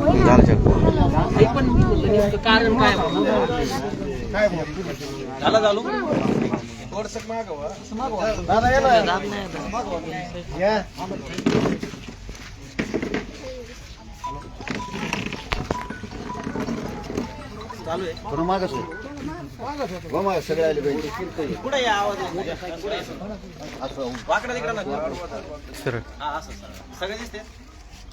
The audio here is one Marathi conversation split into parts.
झालं चेक कारण काय झाला चालू दाब चालू आहे थोडं मागच हो सगळे आले पाहिजे कुठे या आवाज असं सर हा असं. सगळे दिसते?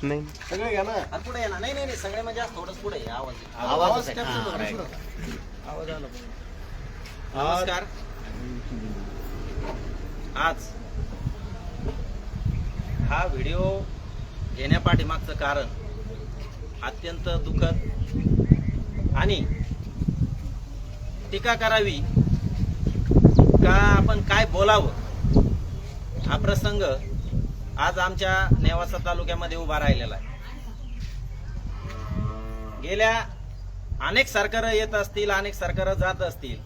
नाही. सगळे घ्या ना. आणि पुढे या ना. नाही नाही नाही, सगळे म्हणजे आज थोडंच पुढे आहे, आवाज आवाज हा, करून right. पुढं. आवाज आला पाहिजे. नमस्कार. आज हा व्हिडिओ घेण्यापाठीमागचं कारण अत्यंत दुःखद आणि टीका करावी का आपण काय बोलावं हा प्रसंग आज आमच्या नेवासा तालुक्यामध्ये उभा राहिलेला आहे. गेल्या अनेक सरकारं येत असतील अनेक सरकारं जात असतील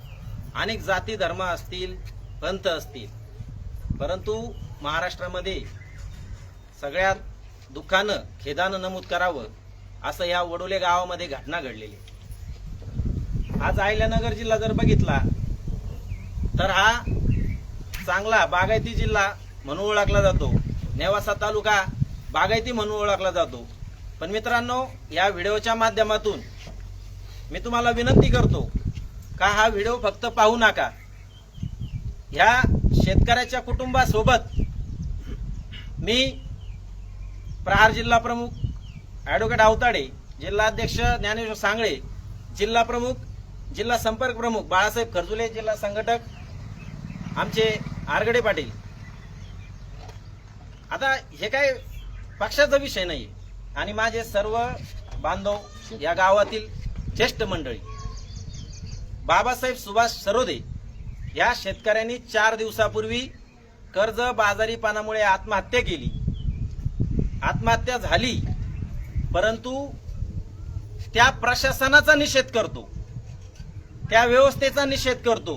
अनेक जाती धर्म असतील पंथ असतील. परंतु महाराष्ट्रामध्ये सगळ्यात दुःखानं खेदानं नमूद करावं असं या वडोले गावामध्ये घटना घडलेली आज अहिल्यानगर जिल्हा जर बघितला तर हा चांगला बागायती जिल्हा म्हणून ओळखला जातो. नेवासा तालुका बागायती म्हणून ओळखला जातो. पण मित्रांनो या व्हिडिओच्या माध्यमातून मी तुम्हाला विनंती करतो का हा व्हिडिओ फक्त पाहू नका. ह्या शेतकऱ्याच्या कुटुंबासोबत मी प्रहार जिल्हा प्रमुख ॲडव्होकेट आवताडे जिल्हाध्यक्ष ज्ञानेश्वर सांगळे जिल्हा प्रमुख जिल्हा संपर्क प्रमुख बाळासाहेब खरजुले जिल्हा संघटक आमचे आरगडे पाटील आता हे काय पक्षाचा विषय नाही आणि माझे सर्व बांधव या गावातील ज्येष्ठ मंडळी बाबासाहेब सुभाष सरोदे या शेतकऱ्यांनी चार दिवसापूर्वी कर्ज बाजारीपणामुळे आत्महत्या केली. आत्महत्या झाली परंतु त्या प्रशासनाचा निषेध करतो. त्या व्यवस्थेचा निषेध करतो.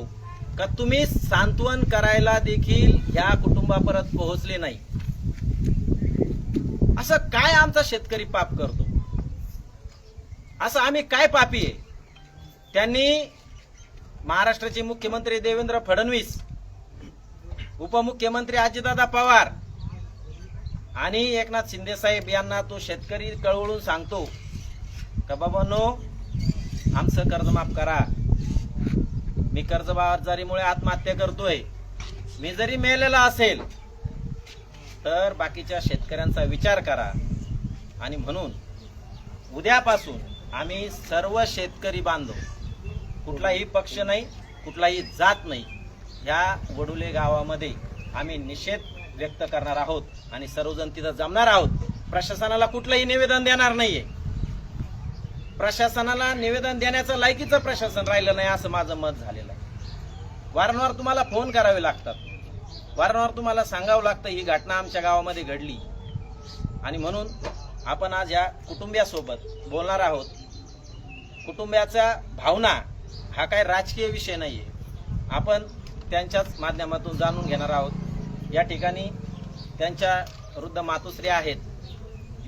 का तुम्ही सांत्वन करायला देखील या कुटुंबापर्यंत पोहोचले नाही. असं काय आमचा शेतकरी पाप करतो? असं आम्ही काय पापी आहे? त्यांनी महाराष्ट्राचे मुख्यमंत्री देवेंद्र फडणवीस उपमुख्यमंत्री अजितदादा पवार आणि एकनाथ शिंदे साहेब यांना तो शेतकरी कळवळून सांगतो का बाबांनो आमचं कर्ज माफ करा. मी कर्जबाजारीमुळे आत्महत्या करतोय. मी जरी मेलेला असेल तर बाकीच्या शेतकऱ्यांचा विचार करा. आणि म्हणून उद्यापासून आम्ही सर्व शेतकरी बांधव कुठलाही पक्ष नाही कुठलाही जात नाही ह्या वडुले गावामध्ये आम्ही निषेध व्यक्त करणार आहोत आणि सर्वजण तिथं जमणार आहोत. प्रशासनाला कुठलंही निवेदन देणार नाहीये. प्रशासनाला निवेदन देण्याचं लायकीचं प्रशासन राहिलं नाही असं माझं मत झालेलं आहे. वारंवार तुम्हाला फोन करावे लागतात. वारंवार तुम्हाला सांगावं लागतं ही घटना आमच्या गावामध्ये घडली. आणि म्हणून आपण आज या कुटुंबियासोबत बोलणार आहोत. कुटुंबियाच्या भावना हा काय राजकीय विषय नाहीये. आपण त्यांच्याच माध्यमातून जाणून घेणार आहोत. या ठिकाणी त्यांच्या वृद्ध मातोश्री आहेत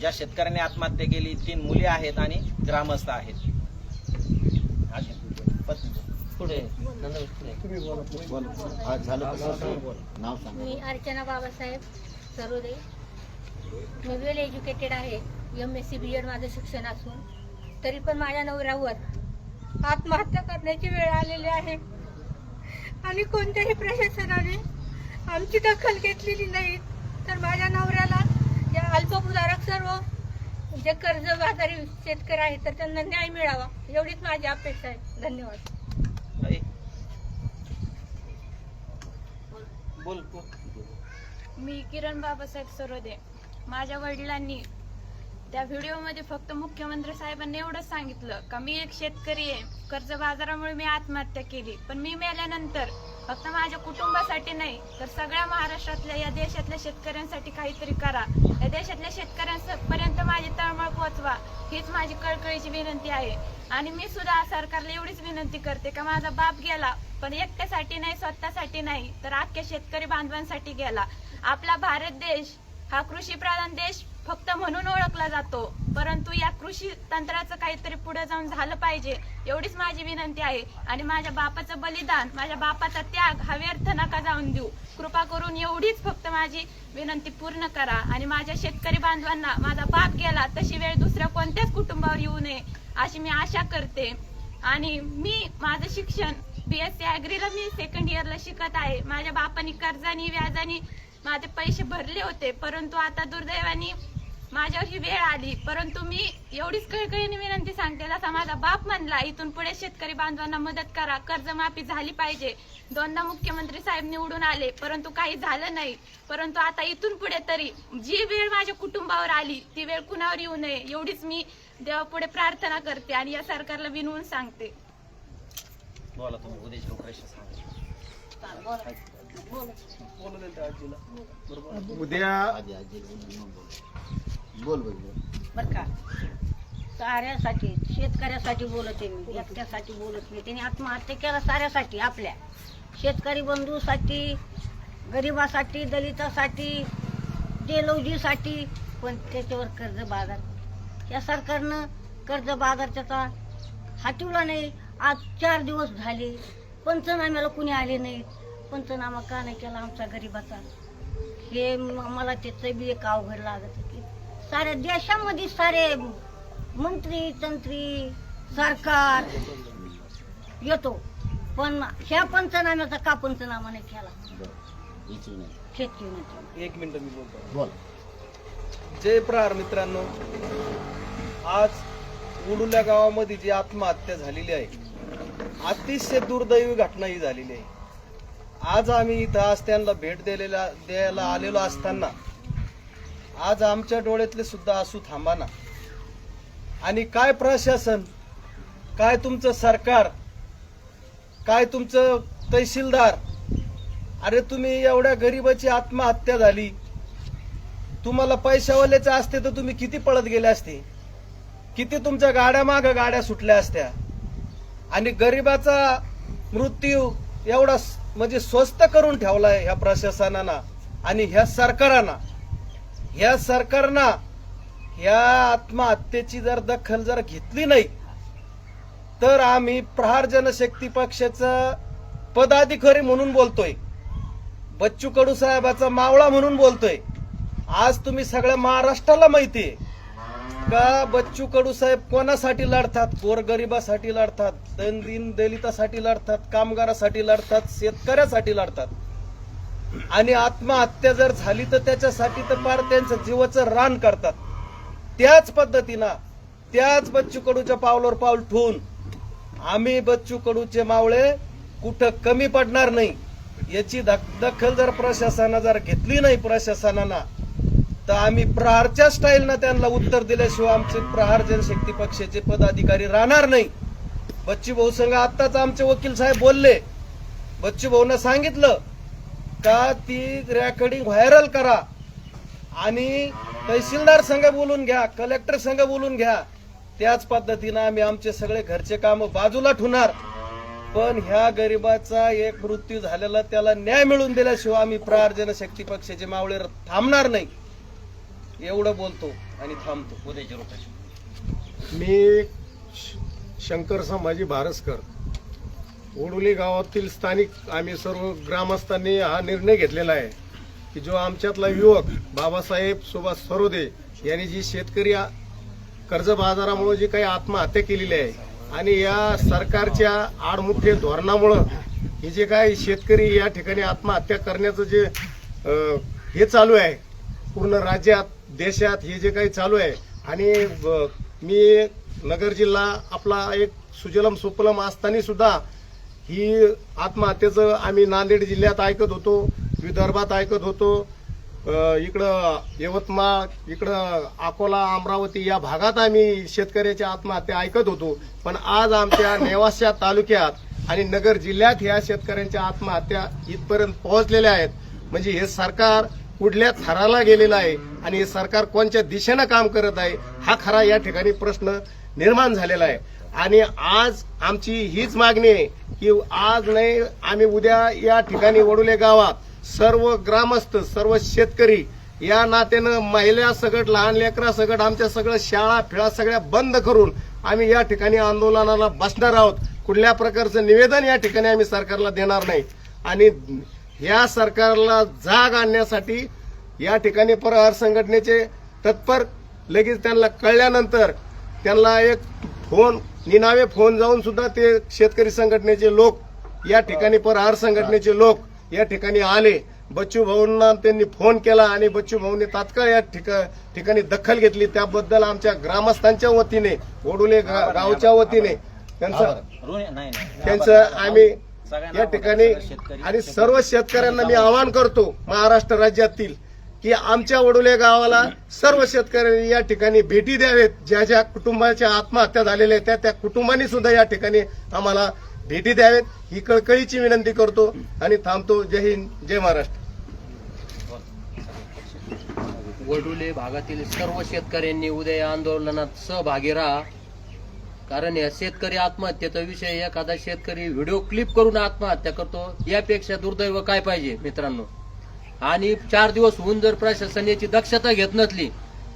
ज्या शेतकऱ्यांनी आत्महत्या केली तीन मुली आहेत आणि ग्रामस्थ आहेत. पत्नी. पुढे. नंदबाई, पुढे. बोल झालं कसं नाव सांग. मी अर्चना बाबासाहेब सरोदे. मी वेल एज्युकेटेड आहे. M S C B Ed माझं शिक्षण असून. तरी पण माझ्या नवऱ्यावर आत्महत्या करण्याची वेळ आलेली आहे. आणि कोणत्याही प्रशासनाने आमची दखल घेतलेली नाही. तर माझ्या नवऱ्याला या अल्पभूधारक सर्व जे कर्ज बाजारी शेतकरी आहेत तर त्यांना न्याय मिळावा. एवढीच माझी अपेक्षा आहे. धन्यवाद आई. बोल मी किरण बाबासाहेब सरोदे. माझ्या वडिलांनी त्या व्हिडिओमध्ये फक्त मुख्यमंत्री साहेबांनी एवढंच सांगितलं का मी एक शेतकरी आहे. कर्ज बाजारामुळे मी आत्महत्या केली. पण मी मेल्यानंतर फक्त माझ्या कुटुंबासाठी नाही तर सगळ्या महाराष्ट्रातल्या या देशातल्या शेतकऱ्यांसाठी काहीतरी करा. या देशातल्या शेतकऱ्यांपर्यंत माझी तळमळ पोचवा हीच माझी कळकळीची विनंती आहे. आणि मी सुद्धा सरकारला एवढीच विनंती करते का माझा बाप गेला पण एकट्यासाठी नाही स्वतःसाठी नाही तर अख्ख्या शेतकरी बांधवांसाठी गेला. आपला भारत देश हा कृषी प्रधान देश फक्त म्हणून ओळखला जातो. परंतु या कृषी तंत्राचं काहीतरी पुढे जाऊन झालं पाहिजे एवढीच माझी विनंती आहे. आणि माझ्या बापाचं बलिदान माझ्या बापाचा त्याग हा व्यर्थ नका जाऊन देऊ. कृपा करून एवढीच फक्त माझी विनंती पूर्ण करा. आणि माझ्या शेतकरी बांधवांना माझा बाप गेला तशी वेळ दुसऱ्या कोणत्याच कुटुंबावर येऊ नये अशी मी आशा करते. आणि मी माझं शिक्षण बीएससी अॅग्रीला मी सेकंड इयरला शिकत आहे. माझ्या बापानी कर्जानी व्याजानी माझे पैसे भरले होते. परंतु आता दुर्दैवानी माझ्यावर ही वेळ आली परंतु मी एवढीच कळकळीने विनंती सांगते जसा माझा बाप म्हणला इथून पुढे शेतकरी बांधवांना मदत करा कर्जमाफी झाली पाहिजे. दोनदा मुख्यमंत्री साहेब निवडून आले परंतु काही झालं नाही. परंतु आता इथून पुढे तरी जी वेळ माझ्या कुटुंबावर आली ती वेळ कुणावर येऊ नये एवढीच मी देवापुढे प्रार्थना करते आणि या सरकारला विनवून सांगते. बोला तुम्ही उद्या आजी आजी बोल बोल बोल. बर का? साऱ्यासाठी शेतकऱ्यासाठी बोलत आहे मी एकट्यासाठी बोलत नाही. त्यांनी आत्महत्या केला साऱ्यासाठी आपल्या. शेतकरी बंधूसाठी गरिबासाठी दलितासाठी जेलौजीसाठी पण त्याच्यावर कर्ज बाजार. या सरकारनं कर्ज बाजार त्याचा हटवला नाही. आज चार दिवस झाले पंचनाम्याला कुणी आले नाहीत पंचनामा का नाही केला आमचा गरिबाचा? हे मला त्याचं बी एक अवघड लागत की साऱ्या देशामध्ये सारे मंत्री तंत्री सरकार येतो. पण ह्या पंचनाम्याचा का पंचनामा नाही केला? नाही. एक मिनिट मी बोलतो. बोल. जय प्रहार मित्रांनो. आज उडुल्या गावामध्ये जी आत्महत्या झालेली आहे अतिशय दुर्दैवी घटना ही झालेली आहे. आज आम्ही इथं आज त्यांना भेट दिलेल्या द्यायला आलेलो असताना आज आमच्या डोळ्यातले सुद्धा असू थांबाना आणि काय प्रशासन काय तुमचं सरकार काय तुमचं तहसीलदार अरे तुम्ही एवढ्या गरीबाची आत्महत्या झाली. तुम्हाला पैशावाल्याचे असते तर तुम्ही किती पळत गेले असते? किती तुमच्या गाड्या माग गाड्या सुटल्या असत्या? आणि गरिबाचा मृत्यू एवढा म्हणजे स्वस्त करून ठेवलाय ह्या प्रशासनानं आणि ह्या सरकारानं. ह्या सरकारनं या आत्महत्येची जर दखल जर घेतली नाही तर आम्ही प्रहार जनशक्ती पक्षाचं पदाधिकारी म्हणून बोलतोय. बच्चू कडू साहेबाचा मावळा म्हणून बोलतोय. आज तुम्ही सगळ्या महाराष्ट्राला माहितीये का बच्चू कडू साहेब कोणासाठी लढतात? गोरगरिबासाठी लढतात दैनंदिन दलितासाठी लढतात कामगारासाठी लढतात शेतकऱ्यासाठी लढतात. आणि आत्महत्या जर झाली तर त्याच्यासाठी तर पार त्यांचं जीवाचं रान करतात. त्याच पद्धतीनं त्याच बच्चू कडूच्या पावलावर पाऊल ठेवून आम्ही बच्चू कडूचे मावळे कुठं कमी पडणार नाही याची दख- दखल जर प्रशासनानं जर घेतली नाही प्रशासनानं तर आम्ही प्रहारच्या स्टाईलनं त्यांना उत्तर दिल्याशिवाय आमचे प्रहार जनशक्ती पक्षाचे पदाधिकारी राहणार नाही. बच्चू भाऊ संघ आत्ताच आमचे वकील साहेब बोलले. बच्चू भाऊनं सांगितलं का ती रेकॉर्डिंग व्हायरल करा. आणि तहसीलदार संघ बोलून घ्या कलेक्टर संघ बोलून घ्या. त्याच पद्धतीनं आम्ही आमचे सगळे घरचे काम बाजूला ठेवणार. पण ह्या गरिबाचा एक मृत्यू झालेला त्याला न्याय मिळून दिल्याशिवाय आम्ही प्रहार जनशक्ती पक्षाचे मावळे थांबणार नाही. एवढं बोलतो आणि थांबतो. उद्याची मी श- शंकर संभाजी भारसकर. ओडोली गावातील स्थानिक आम्ही सर्व ग्रामस्थांनी हा निर्णय घेतलेला आहे की जो आमच्यातला युवक बाबासाहेब सुभाष सरोदे यांनी जी शेतकरी कर्ज बाजारामुळे जी काही आत्महत्या केलेली आहे आणि या सरकारच्या आडमुठे धोरणामुळं हे जे काही शेतकरी या ठिकाणी आत्महत्या करण्याचं जे हे चालू आहे पूर्ण राज्यात देशात हे जे काही चालू आहे आणि मी नगर जिल्हा आपला एक सुजलम सुपलम असताना सुद्धा ही आत्महत्येचं आम्ही नांदेड जिल्ह्यात ऐकत होतो विदर्भात ऐकत होतो. इकडं यवतमाळ इकडं अकोला अमरावती या भागात आम्ही शेतकऱ्याच्या आत्महत्या ऐकत होतो. पण आज आमच्या नेवासा तालुक्यात आणि नगर जिल्ह्यात ह्या शेतकऱ्यांच्या आत्महत्या इथपर्यंत पोहोचलेल्या आहेत. म्हणजे हे सरकार कुठल्या थराला गेलेलं आहे आणि हे सरकार कोणत्या दिशेनं काम करत आहे हा खरा या ठिकाणी प्रश्न निर्माण झालेला आहे. आणि आज आमची हीच मागणी आहे की आज नाही आम्ही उद्या या ठिकाणी वडुले गावात सर्व ग्रामस्थ सर्व शेतकरी या नात्यानं महिला सगट लहान लेकरा सगट आमच्या सगळं शाळा फिळा सगळ्या बंद करून आम्ही या ठिकाणी आंदोलनाला बसणार आहोत. कुठल्या प्रकारचं निवेदन या ठिकाणी आम्ही सरकारला देणार नाही. आणि या सरकारला जाग आणण्यासाठी या ठिकाणी प्रहार संघटनेचे तत्पर लगेच त्यांना कळल्यानंतर त्यांना एक फोन निनावे फोन जाऊन सुद्धा ते शेतकरी संघटनेचे लोक या ठिकाणी प्रहार संघटनेचे लोक या ठिकाणी आले. बच्चू भाऊंना त्यांनी फोन केला आणि बच्चू भाऊंनी तात्काळ या ठिका- ठिकाणी दखल घेतली. त्याबद्दल आमच्या ग्रामस्थांच्या वतीने ओडुले गावच्या वतीने त्यांचं त्यांचं आम्ही या ठिकाणी आणि सर्व शेतकऱ्यांना मी आवाहन करतो महाराष्ट्र राज्यातील की आमच्या वडोले गावाला सर्व शेतकऱ्यांनी या ठिकाणी भेटी द्यावेत. ज्या ज्या कुटुंबाच्या आत्महत्या झालेल्या आहेत त्या त्या कुटुंबांनी सुद्धा या ठिकाणी आम्हाला भेटी द्यावेत. ही कळकळीची विनंती करतो आणि थांबतो. जय हिंद जय महाराष्ट्र. वडुले भागातील सर्व शेतकऱ्यांनी उद्या या आंदोलनात सहभागी राहा. कारण या शेतकरी आत्महत्येचा विषय एखादा शेतकरी व्हिडिओ क्लिप करून आत्महत्या करतो यापेक्षा दुर्दैव काय पाहिजे मित्रांनो? आणि चार दिवस होऊन जर प्रशासन याची दक्षता घेत नसली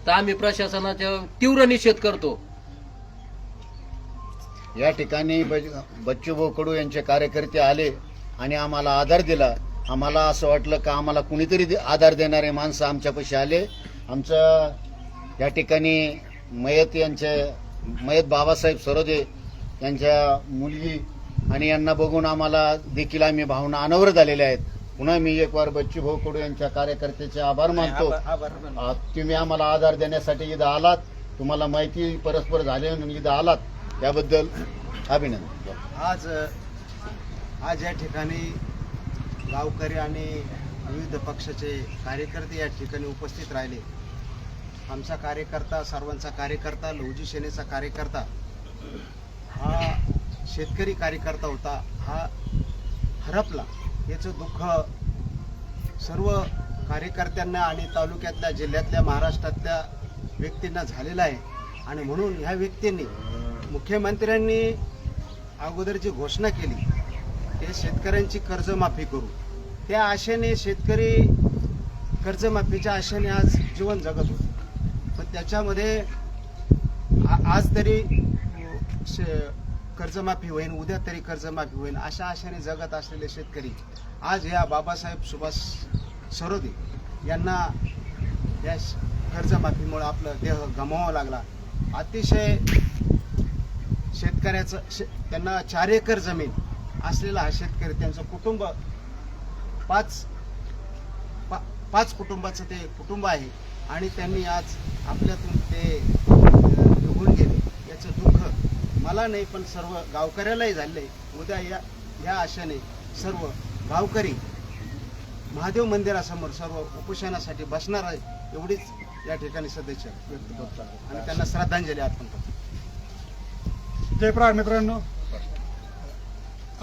तर आम्ही प्रशासनाचा तीव्र निषेध करतो. या ठिकाणी बच- बच्चूभाऊ कडू यांचे कार्यकर्ते आले आणि आम्हाला आधार दिला. आम्हाला असं वाटलं का आम्हाला कुणीतरी दे- आधार देणारे माणसं आमच्यापाशी आले. आमचं या ठिकाणी मयत यांचे मयत बाबासाहेब सरोदे यांच्या मुलगी आणि यांना बघून आम्हाला देखील आम्ही भावना अनावर झालेल्या आहेत. पुन्हा मी एक वार बच्चूभाऊ कडू यांच्या कार्यकर्त्याचे आभार मानतो. आ, तुम्ही आम्हाला आधार देण्यासाठी इथं आलात. तुम्हाला माहिती परस्पर झाली म्हणून इथं आलात. याबद्दल अभिनंदन. आज आज या ठिकाणी गावकरी आणि विविध पक्षाचे कार्यकर्ते या ठिकाणी उपस्थित राहिले. आमचा कार्यकर्ता सर्वांचा कार्यकर्ता लहुजी सेनेचा कार्यकर्ता हा शेतकरी कार्यकर्ता होता. हा हरपला. याचं दुःख सर्व कार्यकर्त्यांना आणि तालुक्यातल्या जिल्ह्यातल्या महाराष्ट्रातल्या व्यक्तींना झालेलं आहे. आणि म्हणून ह्या व्यक्तींनी मुख्यमंत्र्यांनी अगोदर जी घोषणा केली ते शेतकऱ्यांची कर्जमाफी करू. त्या आशेने शेतकरी कर्जमाफीच्या आशेने आज जीवन जगत होते. पण त्याच्यामध्ये आ- आज तरी शे- कर्जमाफी होईल उद्या तरी कर्जमाफी होईल अशा आशेने जगत असलेले शेतकरी आज या बाबासाहेब सुभाष सरोदे यांना या श- कर्जमाफीमुळे आपलं देह गमावावा लागला. अतिशय शेतकऱ्याचं शे त्यांना चार एकर जमीन असलेला हा शेतकरी त्यांचं कुटुंब पाच पा- पाच कुटुंबाचं ते कुटुंब आहे. आणि त्यांनी आज आपल्यातून ते अं, निघून गेले याचं दुःख मला नाही पण सर्व गावकऱ्यालाही झाले. उद्या या या आशेने सर्व गावकरी महादेव मंदिरासमोर सर्व उपोषणासाठी बसणार आहे एवढीच या ठिकाणी सदिच्छा व्यक्त करतो आणि त्यांना श्रद्धांजली अर्पण करतो जयप्रहार मित्रांनो.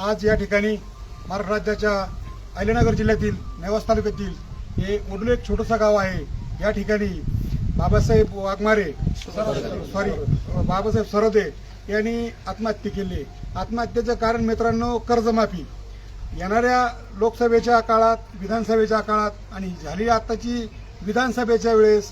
आज या ठिकाणी महाराष्ट्र राज्याच्या अहिल्यानगर जिल्ह्यातील नेवास तालुक्यातील हे ओडलं एक छोटंसं गाव आहे. या ठिकाणी बाबासाहेब वाघमारे सॉरी बाबासाहेब सरोदे यांनी आत्महत्या केली. आत्महत्येचं कारण मित्रांनो कर्जमाफी. येणाऱ्या लोकसभेच्या काळात विधानसभेच्या काळात आणि झाली आत्ताची विधानसभेच्या वेळेस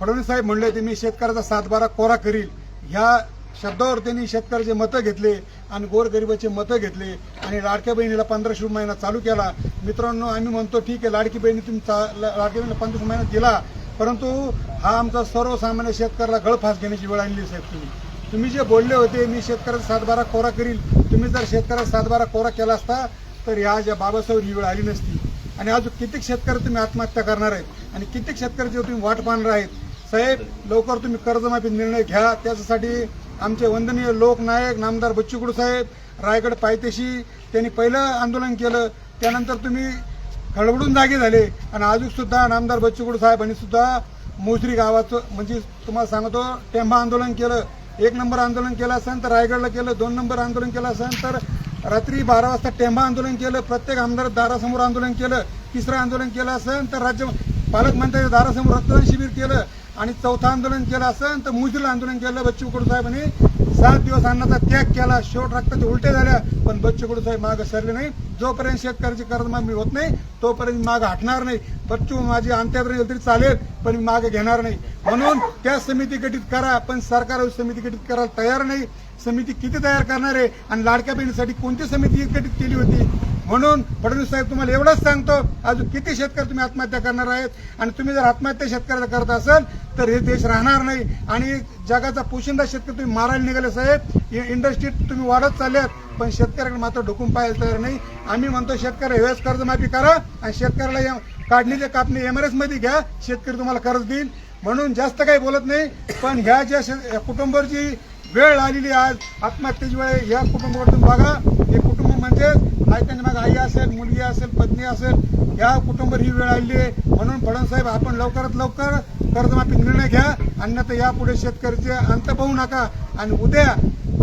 फडणवीस साहेब म्हणले होते मी शेतकऱ्याचा सातबारा कोरा करील. ह्या शब्दावर त्यांनी शेतकऱ्याचे मतं घेतले आणि गोरगरिबाचे मतं घेतले आणि लाडक्या बहिणीला पंधराशे रुपये महिना चालू केला. मित्रांनो आम्ही म्हणतो ठीक आहे लाडकी बहिणी तुम्ही चा- लाडक्या बहिणीला पंधराशे महिना दिला. परंतु हा आमचा सर्वसामान्य शेतकऱ्याला गळफास घेण्याची वेळ आणली साहेब तुम्ही. तुम्ही जे बोलले होते मी शेतकऱ्याचा सातबारा कोरा करील. तुम्ही जर शेतकऱ्याचा सातबारा कोरा केला असता तर या ज्या बाबासाहेब ही वेळ आली नसती. आणि अजून कित्येक शेतकरी तुम्ही आत्महत्या करणार आहेत. आणि कित्येक शेतकऱ्याची तुम्ही वाट पाहणार आहेत. साहेब लवकर तुम्ही कर्जमाफी निर्णय घ्या. त्याच्यासाठी आमचे वंदनीय लोकनायक नामदार बच्चूकडू साहेब रायगड पायथ्याशी त्यांनी पहिलं आंदोलन केलं. त्यानंतर तुम्ही खडबडून जागे झाले. आणि आजूकसुद्धा नामदार बच्चूकडू साहेबांनी सुद्धा मोसरी गावाचं म्हणजे तुम्हाला सांगतो टेंभा आंदोलन केलं. एक नंबर आंदोलन केलं असेल तर रायगडला केलं दोन नंबर आंदोलन केलं असेल तर रात्री बारा वाजता टेंबा आंदोलन केलं प्रत्येक आमदार दारासमोर आंदोलन केलं तिसरं आंदोलन केलं असेल तर राज्य पालकमंत्र्यांच्या दारासमोर रक्तदान शिबिर केलं आणि चौथं आंदोलन केलं असेल तर मुजल आंदोलन केलं बच्चू कडू साहेबांनी. सात दिवस अन्नाचा त्याग केला शेवट रक्ताचे उलटे झाल्या पण बच्चू कडू साहेब मागे सरले नाही. जोपर्यंत शेतकऱ्याची कर्जमाफी होत नाही तोपर्यंत मागे हटणार नाही. बच्चू माझी अंत्यापर्यंत तरी चालेल पण मी मागे घेणार नाही. म्हणून त्या समिती गठीत करा पण सरकार समिती गठीत करायला तयार नाही. समिती किती तयार करणार आहे? आणि लाडक्या बहिणीसाठी कोणती समिती गठीत केली होती? म्हणून फडणवीस साहेब तुम्हाला एवढंच सांगतो अजून किती शेतकरी तुम्ही आत्महत्या करणार आहेत? आणि तुम्ही जर आत्महत्या शेतकऱ्याला करत असाल तर हे देश राहणार नाही. आणि जगाचा पोशिंदा शेतकरी तुम्ही मारायला निघाले साहेब इंडस्ट्रीत तुम्ही वाढत चालल्यात पण शेतकऱ्याकडे मात्र ढुकून पाहायला तयार नाही. आम्ही म्हणतो शेतकरी वेळेस कर्जमाफी करा आणि शेतकऱ्याला या काढणीचे कापणी एमआरएसमध्ये घ्या शेतकरी तुम्हाला कर्ज देईल. म्हणून जास्त काही बोलत नाही पण ह्या ज्या शे- वेळ आलेली आज आत्महत्येची वेळ या कुटुंबावर तुम्ही बघा म्हणजे त्यांच्या मागे आई असेल मुलगी असेल पत्नी असेल या कुटुंबावर ही वेळ आली आहे. म्हणून फडणवीस साहेब आपण लवकरात लवकर कर्जमाफी निर्णय घ्या अन्यथा यापुढे शेतकऱ्याचे अंत पाहू नका. आणि उद्या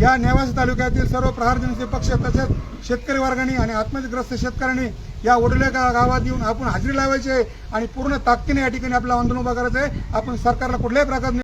या नेवासी तालुक्यातील सर्व प्रहार जनते पक्ष तसेच शेतकरी वर्गाने आणि आत्महत्यग्रस्त शेतकऱ्यांनी या ओढल्या गावात येऊन आपण हजेरी लावायची आणि पूर्ण ताकदीने या ठिकाणी आपलं आंदोलन उभं करायचं आहे. आपण सरकारला कुठल्याही प्रकारने